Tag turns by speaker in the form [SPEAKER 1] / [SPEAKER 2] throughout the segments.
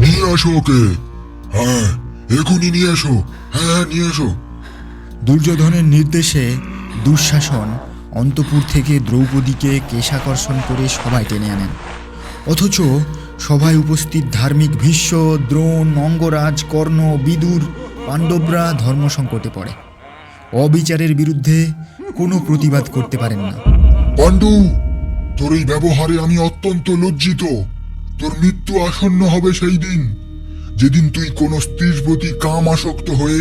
[SPEAKER 1] নিয়ে আসো ওকে। হ্যাঁ এখনই নিয়ে এসো হ্যাঁ হ্যাঁ নিয়ে এসো
[SPEAKER 2] দুর্যোধনের নির্দেশে দুঃশাসন অন্তপুর থেকে দ্রৌপদীকে কেশাকর্ষণ করে সবাই টেনে আনেন। অথচ সভায় উপস্থিত ধার্মিক ভীষ্ম দ্রোণ অঙ্গরাজ কর্ণ বিদুর পাণ্ডবরা ধর্মসংকটে পড়ে। অবিচারের বিরুদ্ধে কোনো প্রতিবাদ করতে পারেন না।
[SPEAKER 1] পাণ্ডু তোর এই ব্যবহারে আমি অত্যন্ত লজ্জিত। তোর মৃত্যু আসন্ন হবে সেই দিন। যেদিন তুই কোনো স্ত্রীর প্রতি কাম আসক্ত হয়ে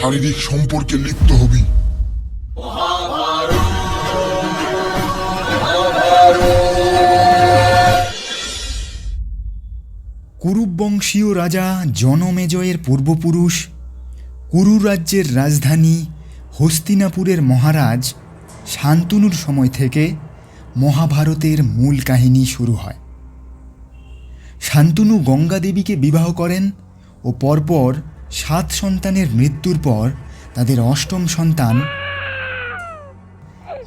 [SPEAKER 1] শারীরিক সম্পর্কে লিপ্ত হবি।
[SPEAKER 2] কুরুবংশীয় রাজা জনমেজয়ের পূর্বপুরুষ কুরু রাজ্যের রাজধানী হস্তিনাপুরের মহারাজ শান্তনুর সময় থেকে মহাভারতের মূল কাহিনী শুরু হয়। শান্তনু গঙ্গা দেবীকে বিবাহ করেন ও পরপর সাত সন্তানের মৃত্যুর পর তাদের অষ্টম সন্তান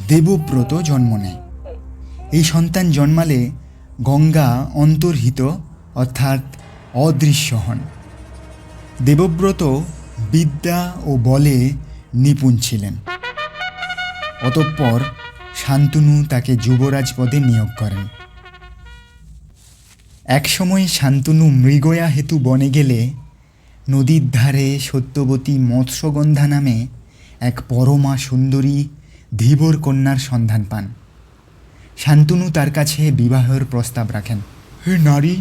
[SPEAKER 2] দেবব্রত জন্ম নেয়। এই সন্তান জন্মালে গঙ্গা অন্তর্হিত, অর্থাৎ অদৃশ্য হন। দেবব্রত বিদ্যা ও বলে নিপুণ ছিলেন। অতঃপর শান্তনু তাকে যুবরাজ পদে নিয়োগ করেন। একসময় শান্তনু মৃগয়া হেতু বনে গেলে নদীর ধারে সত্যবতী মৎস্যগন্ধা নামে এক পরমা সুন্দরী ধীবর কন্যার সন্ধান পান। শান্তনু তার কাছে বিবাহের প্রস্তাব রাখেন। হে নারী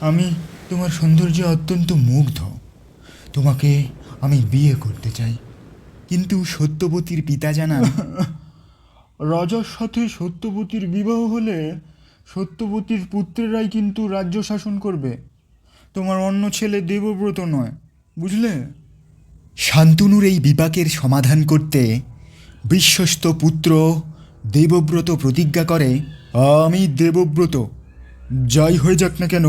[SPEAKER 2] আমি তোমার সৌন্দর্যে অত্যন্ত মুগ্ধ। তোমাকে আমি বিয়ে করতে চাই। কিন্তু সত্যবতীর পিতা জানান
[SPEAKER 3] রাজার সাথে সত্যবতীর বিবাহ হলে সত্যবতীর পুত্রেরাই কিন্তু রাজ্য শাসন করবে। তোমার অন্য ছেলে দেবব্রত নয়, বুঝলে?
[SPEAKER 2] শান্তনুর এই বিপাকের সমাধান করতে বিশ্বস্ত পুত্র দেবব্রত প্রতিজ্ঞা করে, আমি দেবব্রত। যাই হয়ে যাক না কেন,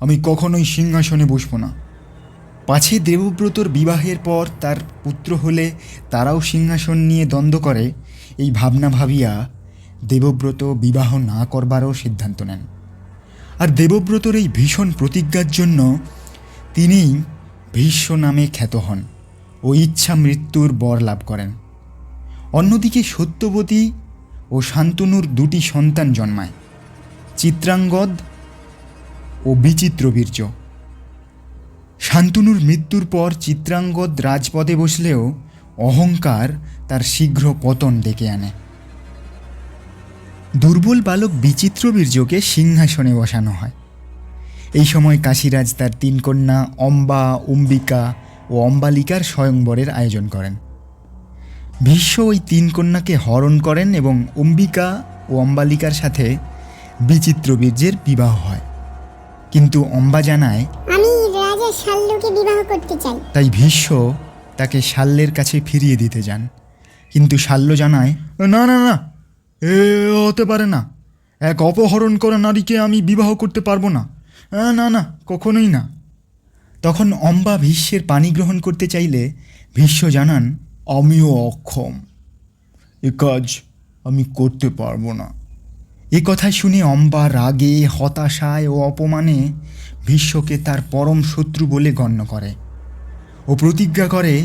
[SPEAKER 2] আমি কখনোই সিংহাসনে বসবো না। পাছে দেবব্রতর বিবাহের পর তার পুত্র হলে তারাও সিংহাসন নিয়ে দ্বন্দ্ব করে, এই ভাবনা ভাবিয়া দেবব্রত বিবাহ না করবারও সিদ্ধান্ত নেন। আর দেবব্রতর এই ভীষণ প্রতিজ্ঞার জন্য তিনিই ভীষ্ম নামে খ্যাত হন ও ইচ্ছা মৃত্যুর বর লাভ করেন। অন্যদিকে সত্যবতী ও শান্তনুর দুটি সন্তান জন্মায়, চিত্রাঙ্গদ ও বিচিত্রবীর্য। শান্তনুর মৃত্যুর পর চিত্রাঙ্গদ রাজপদে বসলেও অহংকার তার শীঘ্র পতন ডেকে আনে। দুর্বল বালক বিচিত্রবীর্যকে সিংহাসনে বসানো হয়। এই সময় কাশীরাজ তার তিন কন্যা অম্বা অম্বিকা ও অম্বালিকার স্বয়ংবরের আয়োজন করেন। ভীষ্ম ওই তিন কন্যাকে হরণ করেন এবং অম্বিকা ও অম্বালিকার সাথে বিচিত্রবীর্যের বিবাহ হয়। কিন্তু অম্বা জানায়
[SPEAKER 4] আমি রাজা শাল্যকে বিবাহ করতে চাই।
[SPEAKER 2] তাই ভীষ্ম তাকে শাল্যের কাছে ফিরিয়ে দিতে যান। কিন্তু শাল্য জানায়
[SPEAKER 3] না না না এ, হতে পারে না। এক অপহরণ করা নারীকে আমি বিবাহ করতে পারব না। না না, কখনোই না।
[SPEAKER 2] তখন অম্বা ভীষ্মের পানি গ্রহণ করতে চাইলে ভীষ্ম জানান,
[SPEAKER 3] আমিও অক্ষম। এ কাজ আমি করতে পারব না।
[SPEAKER 2] এ কথা শুনে অম্বা রাগে, হতাশায় ও অপমানে ভীষ্মকে তার পরম শত্রু বলে গণ্য করে। ও প্রতিজ্ঞা করে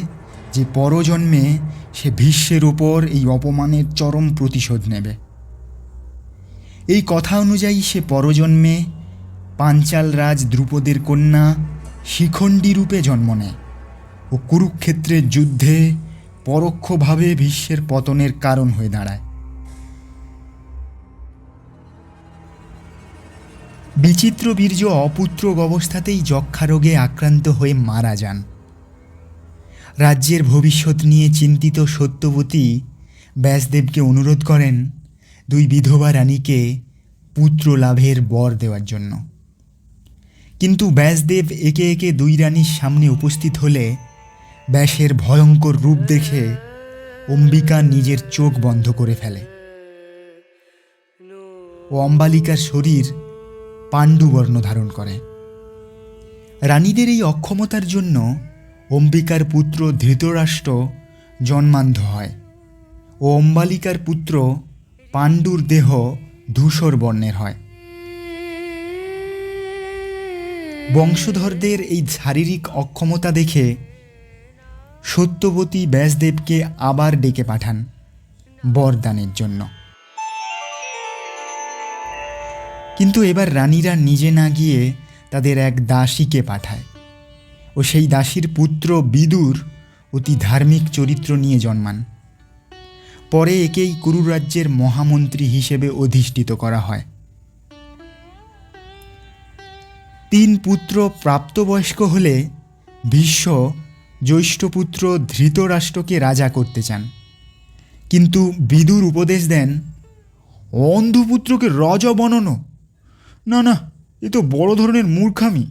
[SPEAKER 2] যে পরজন্মে সে ভীষ্মের ওপর এই অপমানের চরম প্রতিশোধ নেবে। এই কথা অনুযায়ী সে পরজন্মে পাঞ্চাল রাজ দ্রুপদের কন্যা শিখণ্ডী রূপে জন্ম নেয় ও কুরুক্ষেত্রের যুদ্ধে পরোক্ষভাবে ভীষ্মের পতনের কারণ হয়ে দাঁড়ায়। বিচিত্র বীর্য অপুত্রক অবস্থাতেই যক্ষারোগে আক্রান্ত হয়ে মারা যান। রাজ্যের ভবিষ্যৎ নিয়ে চিন্তিত সত্যবতী ব্যাসদেবকে অনুরোধ করেন দুই বিধবা রানীকে পুত্র লাভের বর দেওয়ার জন্য। কিন্তু ব্যাসদেব একে একে দুই রানীর সামনে উপস্থিত হলে ব্যাসের ভয়ঙ্কর রূপ দেখে অম্বিকা নিজের চোখ বন্ধ করে ফেলে। ও অম্বালিকার শরীর পাণ্ডুবর্ণ ধারণ করে। রানীদের এই অক্ষমতার জন্য অম্বিকার পুত্র ধৃতরাষ্ট্র জন্মান্ধ হয় ও অম্বালিকার পুত্র পাণ্ডুর দেহ ধূসর বর্ণের হয়। বংশধরদের এই শারীরিক অক্ষমতা দেখে সত্যবতী ব্যাসদেবকে আবার ডেকে পাঠান বরদানের জন্য। কিন্তু এবার রানীরা নিজে না গিয়ে তাদের এক দাসীকে পাঠায়। ও সেই দাসীর পুত্র বিদুর অতি ধার্মিক চরিত্র নিয়ে জন্মান। পরে একেই কুরু রাজ্যের মহামন্ত্রী হিসেবে অধিষ্ঠিত করা হয়। তিন পুত্র প্রাপ্তবয়স্ক হলে ভীষ্ম জ্যৈষ্ঠপুত্র ধৃতরাষ্ট্রকে রাজা করতে চান। কিন্তু বিদুর উপদেশ দেন অন্ধপুত্রকে রাজা বানানো? না না, এ তো বড় ধরনের মূর্খামি।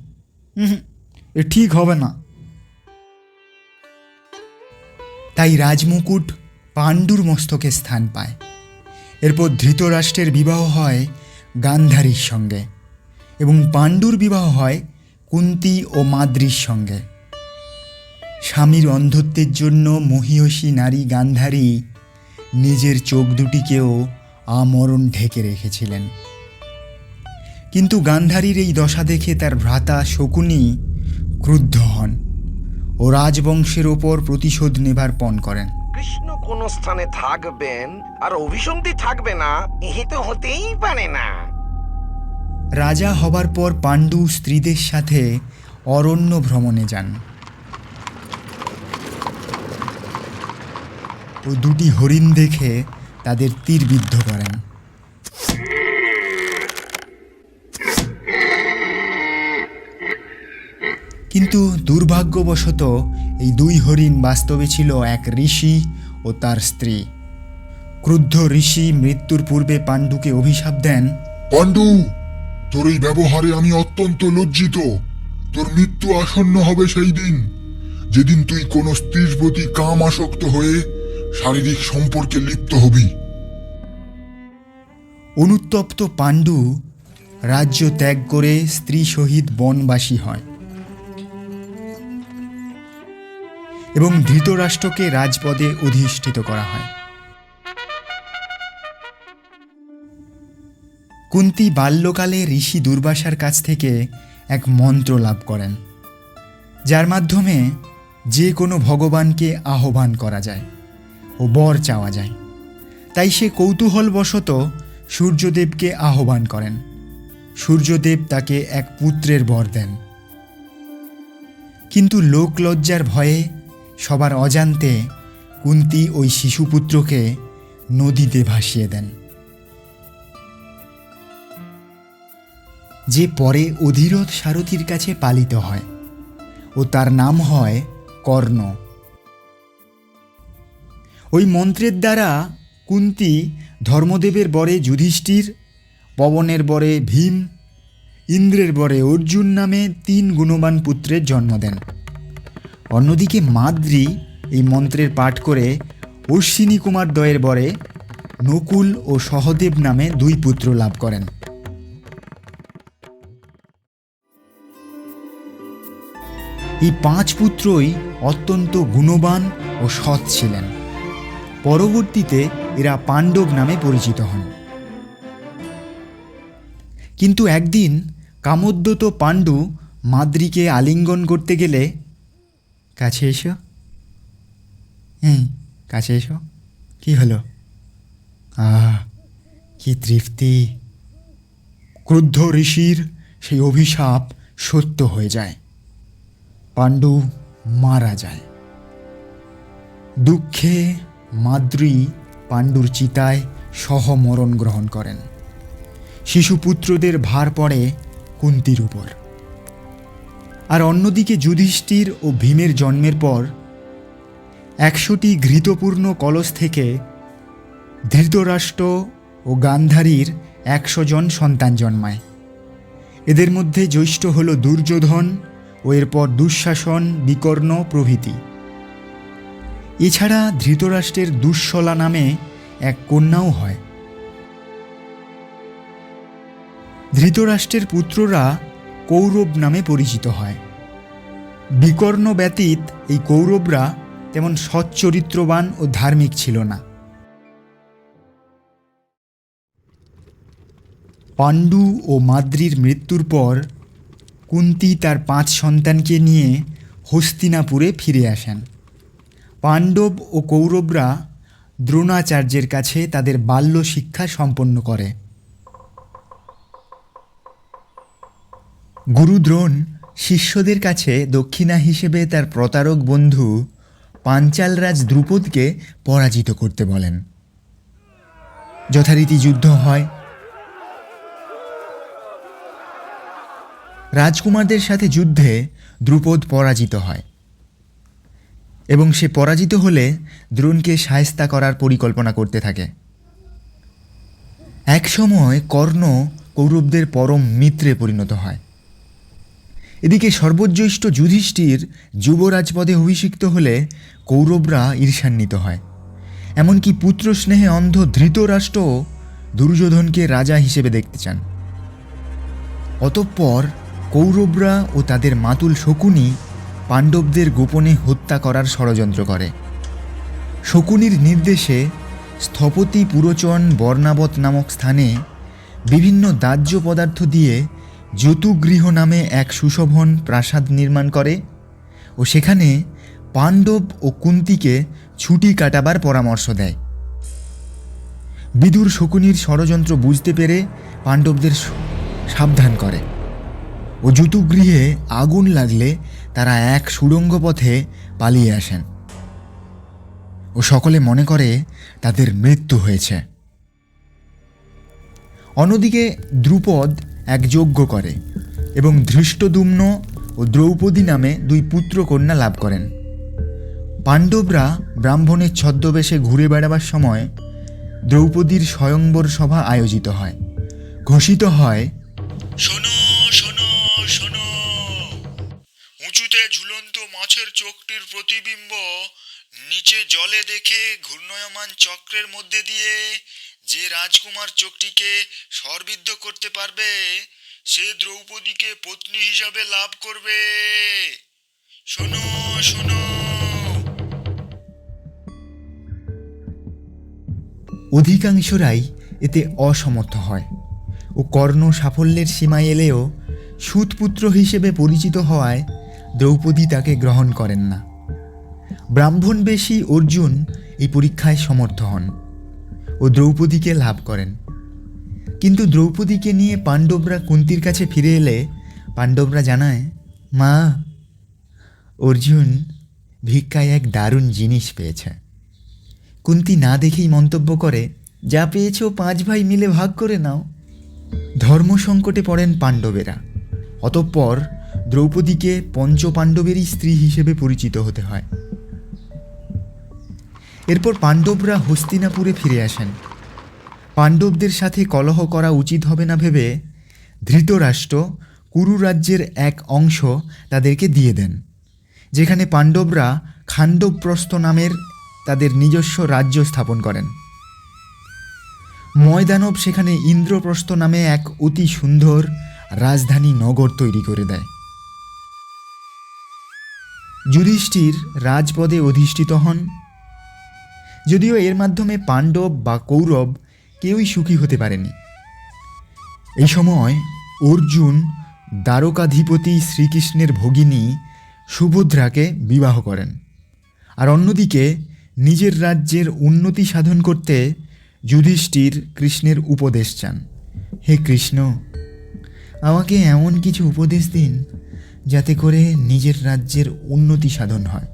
[SPEAKER 2] এ ঠিক হবে না। তাই রাজমুকুট পাণ্ডুর মস্তকে স্থান পায়। এরপর ধৃতরাষ্ট্রের বিবাহ হয় গান্ধারীর সঙ্গে এবং পাণ্ডুর বিবাহ হয় কুন্তি ও মাদ্রির সঙ্গে। স্বামীর অন্ধত্বের জন্য মহিয়সী নারী গান্ধারী নিজের চোখ দুটিকেও আমরণ ঢেকে রেখেছিলেন। কিন্তু গান্ধারীর এই দশা দেখে তার ভ্রাতা শকুনি ক্রুদ্ধ হন ও রাজবংশের ওপর প্রতিশোধ নেবার পণ করেন।
[SPEAKER 5] কৃষ্ণ কোন স্থানে থাকবেন আর অভিসন্ধি থাকবে না এ তো হতেই পারে না।
[SPEAKER 2] রাজা হবার পর পাণ্ডু স্ত্রীদের সাথে অরণ্য ভ্রমণে যান। ও দুটি হরিণ দেখে তাদের তীরবিদ্ধ করেন। কিন্তু দুর্ভাগ্যবশত এই দুই হরিণ বাস্তবে ছিল এক ঋষি ও তার স্ত্রী। ক্রুদ্ধ ঋষি মৃত্যুর পূর্বে পাণ্ডুকে অভিশাপ দেন।
[SPEAKER 1] পাণ্ডু তোর এই ব্যবহারে আমি অত্যন্ত লজ্জিত। তোর মৃত্যু আসন্ন হবে সেই দিন। যেদিন তুই কোনো স্ত্রীর প্রতি কাম আসক্ত হয়ে শারীরিক সম্পর্কে লিপ্ত হবি।
[SPEAKER 2] অনুত্তপ্ত পাণ্ডু রাজ্য ত্যাগ করে স্ত্রী সহিত বনবাসী হয়। এবং ধৃতরাষ্ট্রকে রাজপদে অধিষ্ঠিত করা হয়। কুন্তি বাল্যকালে ঋষি দুর্বাসার কাছ থেকে এক মন্ত্র লাভ করেন, যার মাধ্যমে যে কোনো ভগবানকে আহ্বান করা যায় ও বর চাওয়া যায়। তাই সে কৌতূহলবশত সূর্যদেবকে আহ্বান করেন। সূর্যদেব তাকে এক পুত্রের বর দেন। কিন্তু লোকলজ্জার ভয়ে সবার অজান্তে কুন্তি ওই শিশুপুত্রকে নদীতে ভাসিয়ে দেন। যে পরে অধীরথ সারথীর কাছে পালিত হয় ও তার নাম হয় কর্ণ। ওই মন্ত্রের দ্বারা কুন্তি ধর্মদেবের বরে যুধিষ্ঠির, পবনের বরে ভীম, ইন্দ্রের বরে অর্জুন নামে তিন গুণবান পুত্রের জন্ম দেন। অন্যদিকে মাদ্রি এই মন্ত্রের পাঠ করে অশ্বিনী কুমার দয়ের বরে নকুল ও সহদেব নামে দুই পুত্র লাভ করেন। এই পাঁচ পুত্রই অত্যন্ত গুণবান ও সৎ ছিলেন। পরবর্তীতে এরা পাণ্ডব নামে পরিচিত হন। কিন্তু একদিন কামোদ্যত পাণ্ডু মাদ্রিকে আলিঙ্গন করতে গেলে কাছে এসো। হুম কাছে এসো। কি হলো? আহ, কি তৃপ্তি। ক্রুদ্ধ ঋষির সেই অভিশাপ সত্য হয়ে যায়। পাণ্ডু মারা যায়। দুঃখে মাদ্রি পাণ্ডুর চিতায় সহমরণ গ্রহণ করেন। শিশুপুত্রদের ভার পড়ে কুন্তির উপর। আর অন্যদিকে যুধিষ্ঠির ও ভীমের জন্মের পর একশোটি ঘৃতপূর্ণ কলস থেকে ধৃতরাষ্ট্র ও গান্ধারীর একশো জন সন্তান জন্মায়। এদের মধ্যে জ্যৈষ্ঠ হল দুর্যোধন ও এরপর দুঃশাসন, বিকর্ণ প্রভৃতি। এছাড়া ধৃতরাষ্ট্রের দুঃশলা নামে এক কন্যাও হয়। ধৃতরাষ্ট্রের পুত্ররা কৌরব নামে পরিচিত হয়। বিকর্ণ ব্যতীত এই কৌরবরা তেমন সচ্চরিত্রবান ও ধার্মিক ছিল না। পাণ্ডু ও মাদ্রির মৃত্যুর পর কুন্তি তার পাঁচ সন্তানকে নিয়ে হস্তিনাপুরে ফিরে আসেন। পাণ্ডব ও কৌরবরা দ্রোণাচার্যের কাছে তাদের বাল্য শিক্ষা সম্পন্ন করে। গুরু দ্রোণ শিষ্যদের কাছে দক্ষিণা হিসেবে তার প্রতারক বন্ধু পাঞ্চালরাজ দ্রুপদকে পরাজিত করতে বলেন। যথারীতি যুদ্ধ হয়। রাজকুমারদের সাথে যুদ্ধে দ্রুপদ পরাজিত হয় এবং সে পরাজিত হলে দ্রোণকে সায়স্তা করার পরিকল্পনা করতে থাকে। এক সময় কর্ণ কৌরবদের পরম মিত্রে পরিণত হয়। এদিকে সর্বজ্যেষ্ঠ যুধিষ্ঠির যুবরাজ পদে অভিষিক্ত হলে কৌরবরা ঈর্ষান্বিত হয়। এমনকি পুত্র স্নেহে অন্ধ ধৃতরাষ্ট্রও দুর্যোধনকে রাজা হিসেবে দেখতে চান। অতঃপর কৌরবরা ও তাদের মাতুল শকুনি পাণ্ডবদের গোপনে হত্যা করার ষড়যন্ত্র করে। শকুনির নির্দেশে স্থপতি পুরোচন বর্ণাবত নামক স্থানে বিভিন্ন দাহ্য পদার্থ দিয়ে যতুগৃহ নামে এক সুশোভন প্রাসাদ নির্মাণ করে ও সেখানে পাণ্ডব ও কুন্তিকে ছুটি কাটাবার পরামর্শ দেয়। বিদুর শকুনির ষড়যন্ত্র বুঝতে পেরে পাণ্ডবদের সাবধান করে ও জুতুগৃহে আগুন লাগলে তারা এক সুড়ঙ্গ পথে পালিয়ে আসেন। ও সকলে মনে করে তাদের মৃত্যু হয়েছে। অন্যদিকে দ্রুপদ এক যজ্ঞ করে এবং ধৃষ্টদুম্ন ও দ্রৌপদী নামে দুই পুত্র কন্যা লাভ করেন। পাণ্ডবরা ব্রাহ্মণের ছদ্মবেশে ঘুরে বেড়াবার সময় দ্রৌপদীর স্বয়ংবর সভা আয়োজিত হয়। ঘোষিত হয়,
[SPEAKER 3] শোনো শোনো শোনো। উঁচুতে ঝুলন্ত মাছের চোখটির প্রতিবিম্ব, নিচে জলে দেখে ঘূর্ণয়মান চক্রের মধ্যে দিয়ে যে রাজকুমার চোখটিকে সরবিদ্ধ করতে পারবে, সে দ্রৌপদীকে পত্নী হিসাবে লাভ করবে। শোনো শোনো।
[SPEAKER 2] অধিকাংশরাই এতে অসমর্থ হয় ও কর্ণ সাফল্যের সীমায় এলেও সুতপুত্র হিসেবে পরিচিত হওয়ায় দ্রৌপদী তাকে গ্রহণ করেন না। ব্রাহ্মণবেশী অর্জুন এই পরীক্ষায় সমর্থ হন। ও দ্রৌপদীকে লাভ করেন। কিন্তু দ্রৌপদীকে নিয়ে পাণ্ডবরা কুন্তির কাছে ফিরে এলে পাণ্ডবরা জানায়, মা, অর্জুন ভিক্ষায় এক দারুণ জিনিস পেয়েছে। কুন্তি না দেখেই মন্তব্য করে, যা পেয়েছ পাঁচ ভাই মিলে ভাগ করে নাও। ধর্ম সংকটে পড়েন পাণ্ডবেরা। অতঃপর দ্রৌপদীকে পঞ্চ পাণ্ডবেরই স্ত্রী হিসেবে পরিচিত হতে হয়। এরপর পাণ্ডবরা হস্তিনাপুরে ফিরে আসেন। পাণ্ডবদের সাথে কলহ করা উচিত হবে না ভেবে ধৃতরাষ্ট্র কুরু রাজ্যের এক অংশ তাদেরকে দিয়ে দেন, যেখানে পাণ্ডবরা খাণ্ডবপ্রস্থ নামের তাদের নিজস্ব রাজ্য স্থাপন করেন। ময়দানব সেখানে ইন্দ্রপ্রস্থ নামে এক অতি সুন্দর রাজধানী নগর তৈরি করে দেয়। যুধিষ্ঠির রাজপদে অধিষ্ঠিত হন যদিও এর মাধ্যমে পাণ্ডব বা কৌরব কেউই সুখী হতে পারেনি। এই সময় অর্জুন দ্বারকাধিপতি শ্রীকৃষ্ণের ভগিনী সুভদ্রাকে বিবাহ করেন আর অন্যদিকে নিজের রাজ্যের উন্নতি সাধন করতে যুধিষ্ঠির কৃষ্ণের উপদেশ চান। হে কৃষ্ণ, আমাকে এমন কিছু উপদেশ দিন যাতে করে নিজের রাজ্যের উন্নতি সাধন হয়।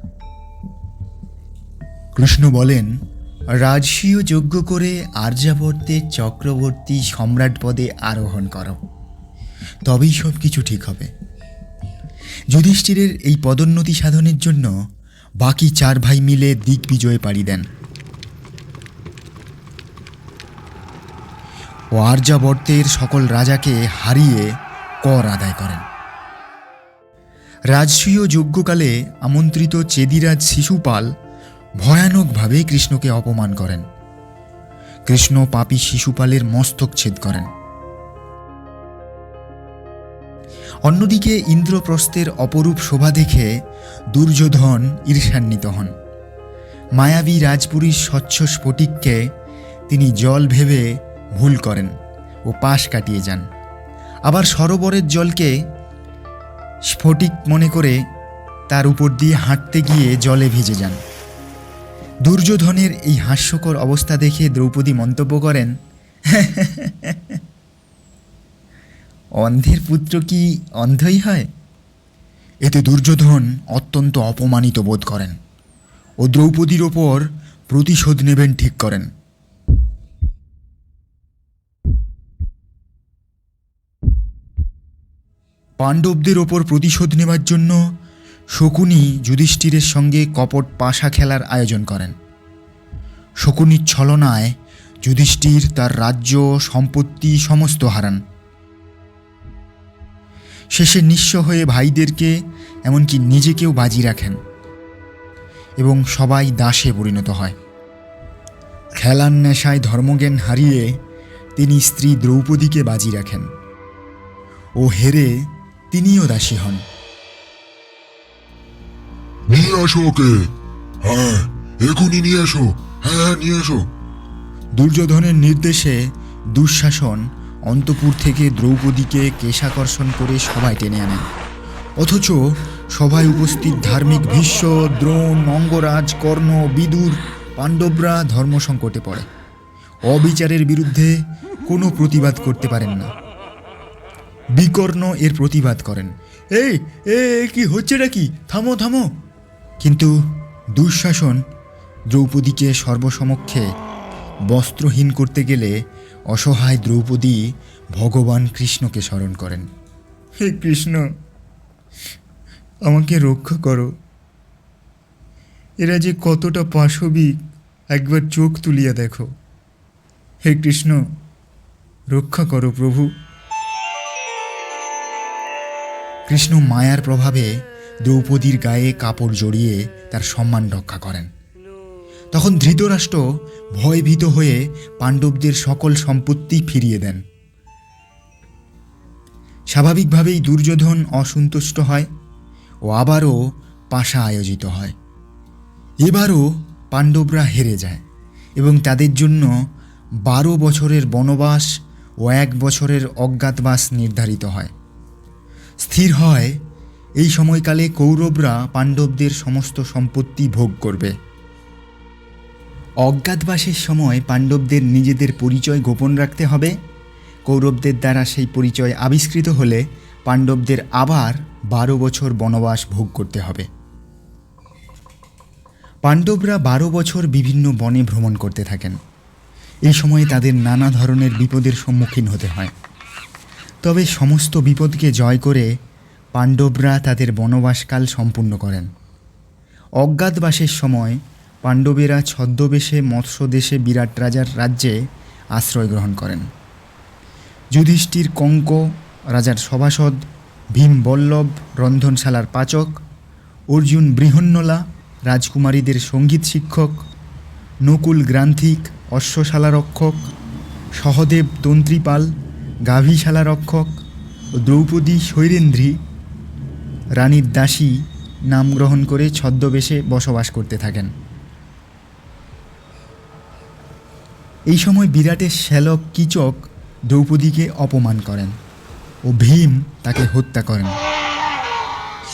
[SPEAKER 2] কৃষ্ণ বলেন রাজসীয় যজ্ঞ করে আর্যাবর্তে চক্রবর্তী সম্রাট পদে আরোহণ করো। তবেই সব কিছু ঠিক হবে। যুধিষ্ঠিরের এই পদোন্নতি সাধনের জন্য বাকি চার ভাই মিলে দিগ্বিজয়ে পাড়ি দেন। ও আর্যাবর্তের সকল রাজাকে হারিয়ে কর আদায় করেন। রাজসূয় যজ্ঞকালে আমন্ত্রিত চেদিরাজ শিশুপাল ভয়ানকভাবে কৃষ্ণকে অপমান করেন। কৃষ্ণ পাপী শিশুপালের মস্তক ছেদ করেন। অন্যদিকে ইন্দ্রপ্রস্থের অপরূপ শোভা দেখে দুর্যোধন ঈর্ষান্বিত হন। মায়াবী রাজপুরীর স্বচ্ছ স্ফটিককে তিনি জল ভেবে ভুল করেন ও পাশ কাটিয়ে যান। আবার সরোবরের জলকে স্ফটিক মনে করে তার উপর দিয়ে হাঁটতে গিয়ে জলে ভিজে যান। দুর্যোধনের এই হাস্যকর অবস্থা দেখে দ্রৌপদী মন্তব্য করেন অন্ধের পুত্র কি অন্ধই হয়? এতে দুর্যোধন অত্যন্ত অপমানিত বোধ করেন ও দ্রৌপদীর ওপর প্রতিশোধ নেবেন ঠিক করেন। পাণ্ডবদের ওপর প্রতিশোধ নেবার জন্য শকুনি যুধিষ্ঠিরের সঙ্গে কপট পাশা খেলার আয়োজন করেন। শকুনির ছলনায় যুধিষ্ঠির তার রাজ্য, সম্পত্তি সমস্ত হারান। শেষে নিঃস্ব হয়ে ভাইদেরকে এমনকি নিজেকেও বাজি রাখেন এবং সবাই দাসে পরিণত হয়। খেলার নেশায় ধর্মজ্ঞান হারিয়ে তিনি স্ত্রী দ্রৌপদীকে বাজি রাখেন ও হেরে তিনিও দাসী হন।
[SPEAKER 1] নিয়ে আসো ওকে। হ্যাঁ এখনই নিয়ে এসো। হ্যাঁ হ্যাঁ নিয়ে এসো।
[SPEAKER 2] দুর্যোধনের নির্দেশে দুঃশাসন অন্তপুর থেকে দ্রৌপদীকে কেশাকর্ষণ করে সবাই টেনে আনেন অথচ সভায় উপস্থিত ধার্মিক ভীষ্ম দ্রোণ অঙ্গরাজ কর্ণ বিদুর পাণ্ডবরা ধর্মসংকটে পড়ে। অবিচারের বিরুদ্ধে কোনো প্রতিবাদ করতে পারেন না। বিকর্ণ এর প্রতিবাদ করেন। এই এ, কি হচ্ছে নাকি থামো থামো। কিন্তু দুঃশাসন দ্রৌপদীকে সর্বসমক্ষে বস্ত্রহীন করতে গেলে অসহায় দ্রৌপদী ভগবান কৃষ্ণকে স্মরণ করেন। হে কৃষ্ণ আমাকে রক্ষা করো। এরা যে কতটা পাশবিক একবার চোখ তুলিয়া দেখো। হে কৃষ্ণ রক্ষা করো প্রভু। কৃষ্ণ মায়ার প্রভাবে দ্রৌপদীর গায়ে কাপড় জড়িয়ে তার সম্মান রক্ষা করেন। তখন ধৃতরাষ্ট্র ভয়ভীত হয়ে পাণ্ডবদের সকল সম্পত্তি ফিরিয়ে দেন। স্বাভাবিকভাবেই দুর্যোধন অসন্তুষ্ট হয় ও আবারও পাশা আয়োজিত হয়। এবারও পাণ্ডবরা হেরে যায় এবং তাদের জন্য বারো বছরের বনবাস ও এক বছরের অজ্ঞাতবাস নির্ধারিত হয়। স্থির হয় এই সময়কালে কৌরবরা পাণ্ডবদের সমস্ত সম্পত্তি ভোগ করবে। অজ্ঞাতবাসের সময় পাণ্ডবদের নিজেদের পরিচয় গোপন রাখতে হবে। কৌরবদের দ্বারা সেই পরিচয় আবিষ্কৃত হলে পাণ্ডবদের আবার বারো বছর বনবাস ভোগ করতে হবে। পাণ্ডবরা বারো বছর বিভিন্ন বনে ভ্রমণ করতে থাকেন। এই সময়ে তাদের নানা ধরনের বিপদের সম্মুখীন হতে হয়। তবে সমস্ত বিপদকে জয় করে পাণ্ডবরা তাদের বনবাসকাল সম্পূর্ণ করেন। অজ্ঞাতবাসের সময় পাণ্ডবেরা ছদ্মবেশে, মৎস্যদেশে বিরাট রাজার রাজ্যে আশ্রয় গ্রহণ করেন। যুধিষ্ঠির কঙ্ক, রাজার সভাসদ ভীম বল্লভ রন্ধনশালার পাচক, অর্জুন বৃহন্নলা, রাজকুমারীদের সংগীত শিক্ষক, নকুল গ্রান্থিক, অশ্বশালা রক্ষক, সহদেব তন্ত্রীপাল, গাভীশালা রক্ষক ও দ্রৌপদী, শৈরেন্দ্রী রানীর দাসী নাম গ্রহণ করে ছদ্মবেশে বসবাস করতে থাকেন। এই সময় বিরাটের শ্যালক কিচক দ্রৌপদীকে অপমান করেন ও ভীম তাকে হত্যা করেন।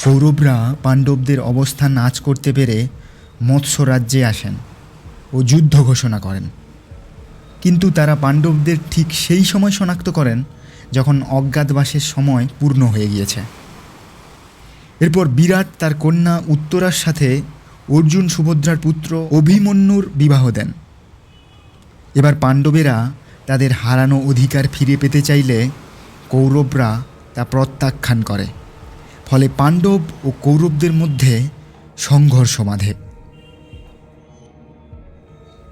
[SPEAKER 2] কৌরবরা পাণ্ডবদের অবস্থান আঁচ করতে পেরে মৎস্য রাজ্যে আসেন ও যুদ্ধ ঘোষণা করেন। কিন্তু তারা পাণ্ডবদের ঠিক সেই সময় শনাক্ত করেন যখন অজ্ঞাতবাসের সময় পূর্ণ হয়ে গিয়েছে। এরপর বিরাট তার কন্যা উত্তরার সাথে অর্জুন সুভদ্রার পুত্র অভিমন্যুর বিবাহ দেন। এবার পাণ্ডবেরা তাদের হারানো অধিকার ফিরে পেতে চাইলে কৌরবরা তা প্রত্যাখ্যান করে। ফলে পাণ্ডব ও কৌরবদের মধ্যে সংঘর্ষ বাঁধে।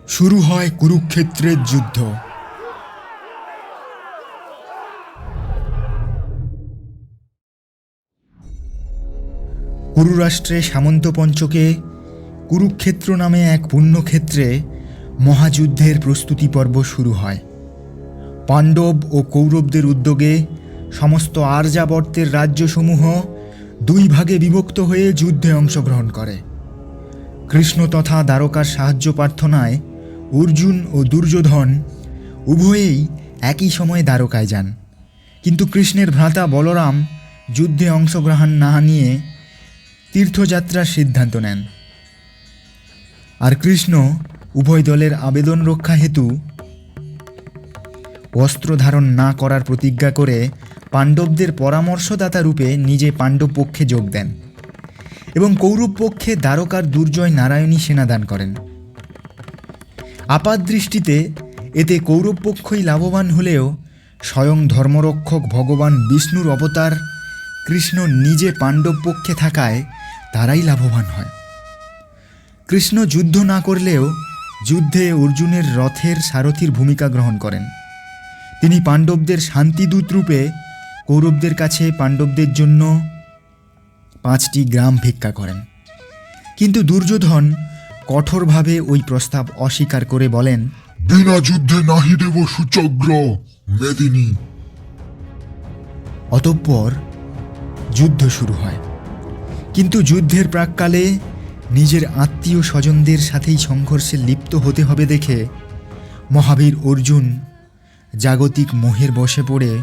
[SPEAKER 2] শুরু হয় কুরুক্ষেত্রের যুদ্ধ। কুরুরাষ্ট্রে সামন্ত পঞ্চকে কুরুক্ষেত্র নামে এক পুণ্যক্ষেত্রে মহাযুদ্ধের প্রস্তুতি পর্ব শুরু হয়। পাণ্ডব ও কৌরবদের উদ্যোগে সমস্ত আর্যাবর্তের রাজ্যসমূহ দুই ভাগে বিভক্ত হয়ে যুদ্ধে অংশগ্রহণ করে। কৃষ্ণ তথা দ্বারকার সাহায্য প্রার্থনায় অর্জুন ও দুর্যোধন উভয়েই একই সময়ে দ্বারকায় যান। কিন্তু কৃষ্ণের ভ্রাতা বলরাম যুদ্ধে অংশগ্রহণ না নিয়ে তীর্থযাত্রার সিদ্ধান্ত নেন। আর কৃষ্ণ উভয় দলের আবেদন রক্ষা হেতু অস্ত্র ধারণ না করার প্রতিজ্ঞা করে পাণ্ডবদের পরামর্শদাতা রূপে নিজে পাণ্ডব পক্ষে যোগ দেন এবং কৌরব পক্ষে দ্বারকার দুর্জয় নারায়ণী সেনাদান করেন। আপাত দৃষ্টিতে এতে কৌরব পক্ষই লাভবান হলেও স্বয়ং ধর্মরক্ষক ভগবান বিষ্ণুর অবতার কৃষ্ণ নিজে পাণ্ডব পক্ষে থাকায় তারাই লাভবান হয়। কৃষ্ণ যুদ্ধ না করলেও যুদ্ধে অর্জুনের রথের সারথীর ভূমিকা গ্রহণ করেন। তিনি পাণ্ডবদের শান্তিদূত রূপে কৌরবদের কাছে পাণ্ডবদের জন্য পাঁচটি গ্রাম ভিক্ষা করেন। কিন্তু দুর্যোধন কঠোরভাবে ওই প্রস্তাব অস্বীকার করে বলেন
[SPEAKER 1] বিনা যুদ্ধে নাহি দেব সুচগ্র মেদিনী।
[SPEAKER 2] অতঃপর যুদ্ধ শুরু হয়। কিন্তু যুদ্ধের প্রাককালে নিজের আত্মীয় স্বজনদের সাথেই সংঘর্ষে লিপ্ত হতে হবে দেখে মহাবীর অর্জুন জাগতিক মোহের বসে পড়ে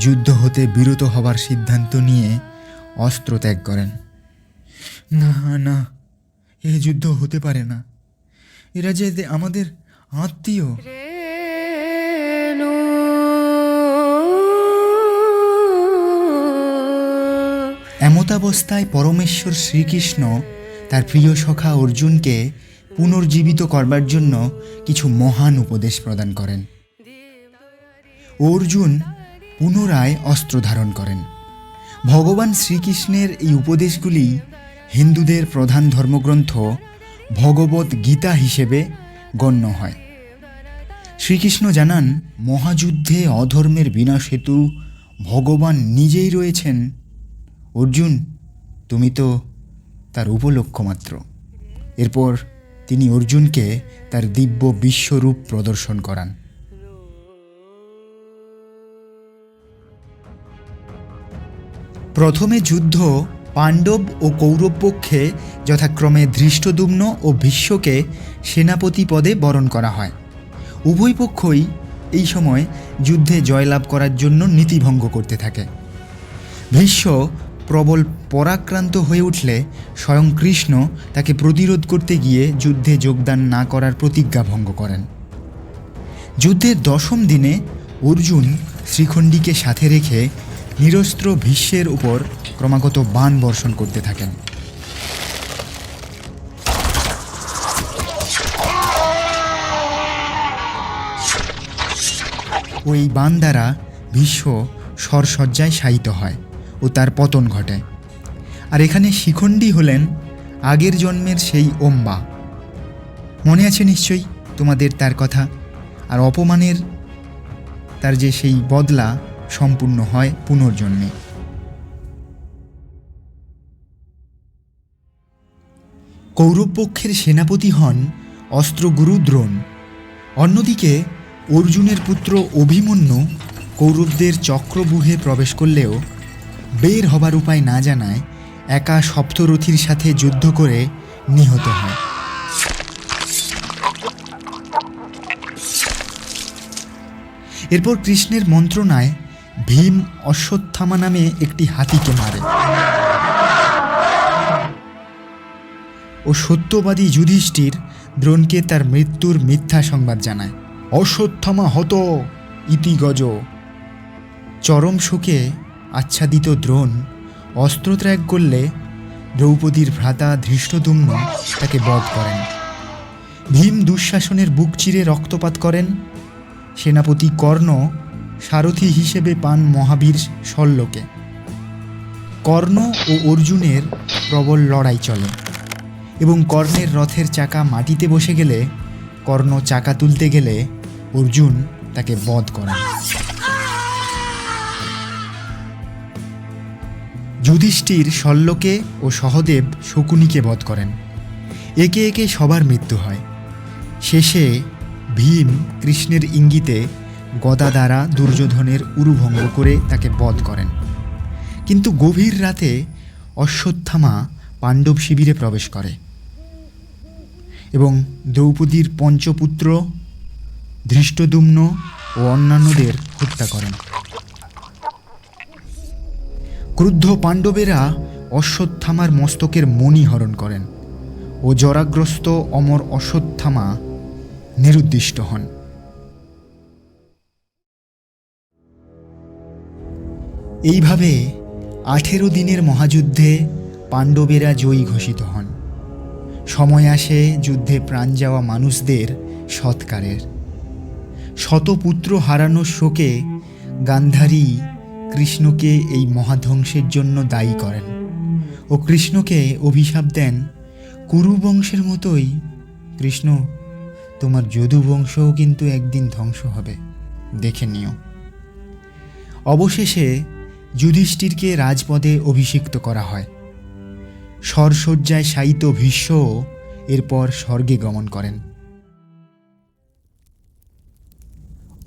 [SPEAKER 2] যুদ্ধ হতে বিরত হবার সিদ্ধান্ত নিয়ে অস্ত্র ত্যাগ করেন। না না, এ যুদ্ধ হতে পারে না। এরা যে আমাদের আত্মীয় এমতাবস্থায় পরমেশ্বর শ্রীকৃষ্ণ তার প্রিয় সখা অর্জুনকে পুনর্জীবিত করবার জন্য কিছু মহান উপদেশ প্রদান করেন। অর্জুন পুনরায় অস্ত্র ধারণ করেন। ভগবান শ্রীকৃষ্ণের এই উপদেশগুলি হিন্দুদের প্রধান ধর্মগ্রন্থ ভগবত গীতা হিসেবে গণ্য হয়। শ্রীকৃষ্ণ জানান, মহাযুদ্ধে অধর্মের বিনাশ হেতু ভগবান নিজেই রয়েছেন অর্জুন, তুমি তো তার উপলক্ষ মাত্র। এরপর তিনি অর্জুনকে তার দিব্য বিশ্বরূপ প্রদর্শন করান। প্রথমে যুদ্ধ পাণ্ডব ও কৌরব পক্ষে যথাক্রমে ধৃষ্টদুম্ন ও ভীষ্মকে সেনাপতি পদে বরণ করা হয়। উভয় পক্ষই এই সময় যুদ্ধে জয়লাভ করার জন্য নীতিভঙ্গ করতে থাকে। ভীষ্ম প্রবল পরাক্রান্ত হয়ে উঠলে স্বয়ং কৃষ্ণ তাকে প্রতিরোধ করতে গিয়ে যুদ্ধে যোগদান না করার প্রতিজ্ঞা ভঙ্গ করেন। যুদ্ধের দশম দিনে অর্জুন শ্রীখণ্ডীকে সাথে রেখে নিরস্ত্র ভীষ্মের উপর ক্রমাগত বান বর্ষণ করতে থাকেন। ওই বান দ্বারা ভীষ্ম স্বরসজ্জায় শায়িত হয়। ও তার পতন ঘটে আর এখানে শিখণ্ডী হলেন আগের জন্মের সেই ওম্বা। মনে আছে নিশ্চয়ই তোমাদের তার কথা? আর অপমানের তার যে সেই বদলা সম্পূর্ণ হয় পুনর্জন্মে। কৌরবপক্ষের সেনাপতি হন অস্ত্রগুরু দ্রোণ। অন্যদিকে অর্জুনের পুত্র অভিমন্যু কৌরবদের চক্রবুহে প্রবেশ করলেও বের হবার উপায় না জানায় একা সপ্তরথীর সাথে যুদ্ধ করে নিহত হয়। এরপর কৃষ্ণের মন্ত্রণায় ভীম অশ্বত্থামা নামে একটি হাতিকে মারে। ও সত্যবাদী যুধিষ্ঠির দ্রোণকে তার মৃত্যুর মিথ্যা সংবাদ জানায়। অশ্বত্থামা হত ইতিগজ চরম শোকে আচ্ছাদিত দ্রোণ অস্ত্র ত্যাগ করলে দ্রৌপদীর ভ্রাতা ধৃষ্টদুম্ন তাকে বধ করেন। ভীম দুঃশাসনের বুক চিরে রক্তপাত করেন। সেনাপতি কর্ণ সারথি হিসেবে পান মহাবীর শল্যকে। কর্ণ ও অর্জুনের প্রবল লড়াই চলে এবং কর্ণের রথের চাকা মাটিতে বসে গেলে, কর্ণ চাকা তুলতে গেলে অর্জুন তাকে বধ করেন। যুধিষ্ঠির শল্যকে ও সহদেব শকুনিকে বধ করেন। একে একে সবার মৃত্যু হয়। শেষে ভীম কৃষ্ণের ইঙ্গিতে গদা দ্বারা দুর্যোধনের উরুভঙ্গ করে তাকে বধ করেন। কিন্তু গভীর রাতে অশ্বত্থামা পাণ্ডব শিবিরে প্রবেশ করে এবং দ্রৌপদীর পঞ্চপুত্র ধৃষ্টদুম্ন ও অন্যান্যদের হত্যা করেন। ক্রুদ্ধ পাণ্ডবেরা অশ্বত্থামার মস্তকের মণি হরণ করেন ও জরাগ্রস্ত অমর অশ্বত্থামা নিরুদ্দিষ্ট হন। এইভাবে আঠেরো দিনের মহাযুদ্ধে পাণ্ডবেরা জয়ী ঘোষিত হন। সময় আসে যুদ্ধে প্রাণ যাওয়া মানুষদের সৎকারের। শতপুত্র হারানোর শোকে গান্ধারী কৃষ্ণকে এই মহাধ্বংসের জন্য দায়ী করেন ও কৃষ্ণকে অভিশাপ দেন কুরু বংশের মতোই। কৃষ্ণ, তোমার যদু বংশও কিন্তু একদিন ধ্বংস হবে। দেখে নিও। অবশেষে যুধিষ্ঠিরকে রাজপদে অভিষিক্ত করা হয়। স্বরসজ্জায় শায়িত ভীষ্মও এরপর স্বর্গে গমন করেন।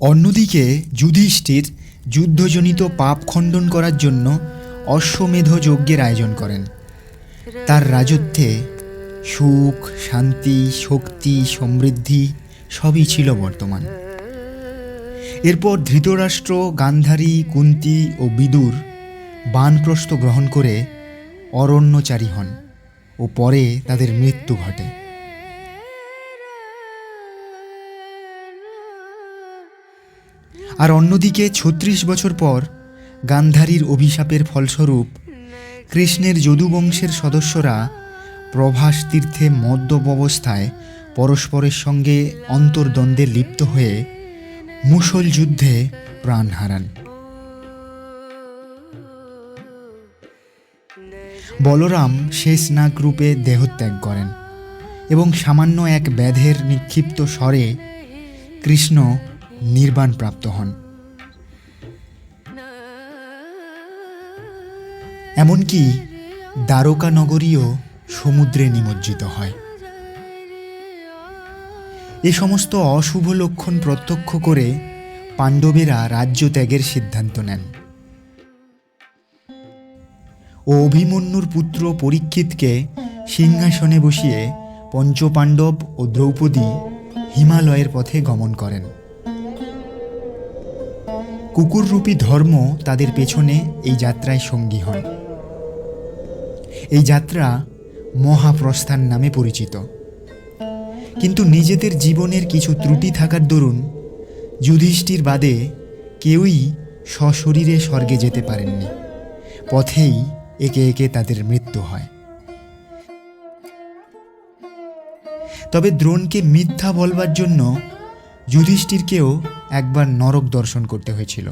[SPEAKER 2] অন্যদিকে যুধিষ্ঠির যুদ্ধজনিত পাপ খণ্ডন করার জন্য অশ্বমেধ যজ্ঞের আয়োজন করেন। তার রাজত্বে সুখ, শান্তি, শক্তি, সমৃদ্ধি সবই ছিল বর্তমান। এরপর ধৃতরাষ্ট্র, গান্ধারী, কুন্তি ও বিদুর বানপ্রস্থ গ্রহণ করে অরণ্যচারী হন ও পরে তাদের মৃত্যু ঘটে। আর অন্যদিকে ছত্রিশ বছর পর গান্ধারীর অভিশাপের ফলস্বরূপ কৃষ্ণের যদুবংশের সদস্যরা প্রভাস তীর্থে মদ্যপ অবস্থায় পরস্পরের সঙ্গে অন্তর্দ্বন্দ্বে লিপ্ত হয়ে মুসল যুদ্ধে প্রাণ হারান। বলরাম শেষ নাগ রূপে দেহত্যাগ করেন এবং সামান্য এক ব্যাধের নিক্ষিপ্ত স্বরে কৃষ্ণ নির্বাণ প্রাপ্ত হন। এমনকি দ্বারকা নগরীও সমুদ্রে নিমজ্জিত হয়। এ সমস্ত অশুভ লক্ষণ প্রত্যক্ষ করে পাণ্ডবেরা রাজ্য ত্যাগের সিদ্ধান্ত নেন। ও অভিমন্যুর পুত্র পরীক্ষিতকে সিংহাসনে বসিয়ে পঞ্চপাণ্ডব ও দ্রৌপদী হিমালয়ের পথে গমন করেন। কুকুররূপী ধর্ম তাদের পেছনে এই যাত্রায় সঙ্গী হয়। এই যাত্রা মহাপ্রস্থান নামে পরিচিত। কিন্তু নিজেদের জীবনের কিছু ত্রুটি থাকার দরুন যুধিষ্ঠির বাদে কেউই সশরীরে স্বর্গে যেতে পারেননি। পথেই একে একে তাদের মৃত্যু হয়। তবে দ্রোণকে মিথ্যা বলবার জন্য যুধিষ্ঠিরকেও একবার নরক দর্শন করতে হয়েছিল।